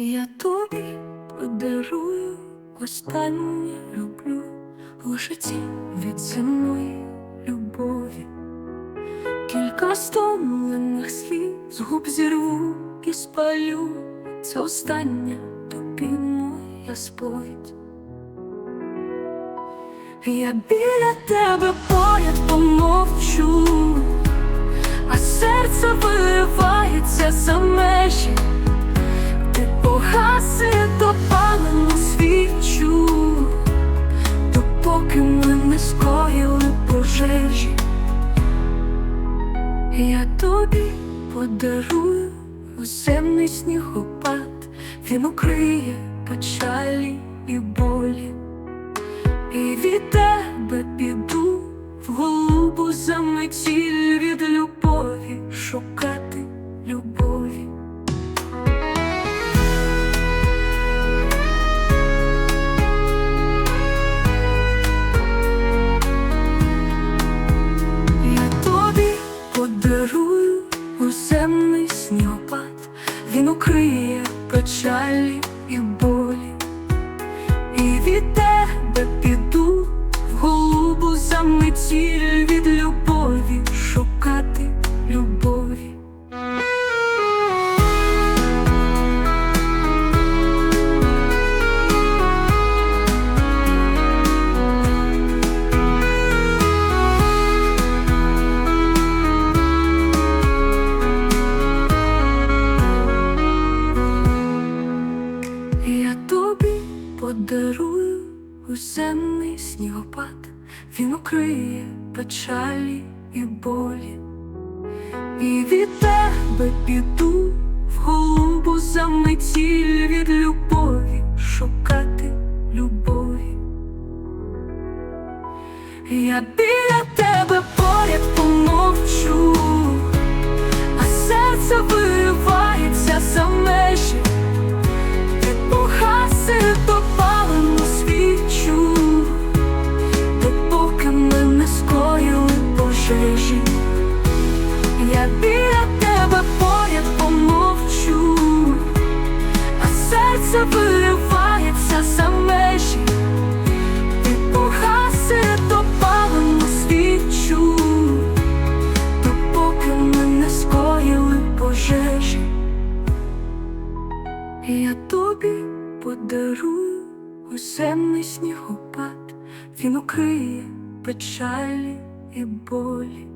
Я тобі подарую останнє люблю у житті від земної любові. Кілька стомлених слів з губ зірву і спалю. Це остання тобі моя сповідь. Я біля тебе поряд помовчу, а серце виривається за межі, ти погаси допалену свічу, допоки ми не скоїли пожежі. Я тобі подарую оземний снігопад, він укриє печалі і болі. І від тебе піду в голубу заметіль від любові шукати любові. Він укриє печалі і болі. І від тебе піду в голубу заметіль від любові шукати любові. Подарую уземний снігопад, він укриє печалі і болі. І від тебе піду в голубу заметіль від любові шукати любові. Я біля тебе поряд помовчу, Я тобі подарую оземний снігопад, він укриє печалі і болі.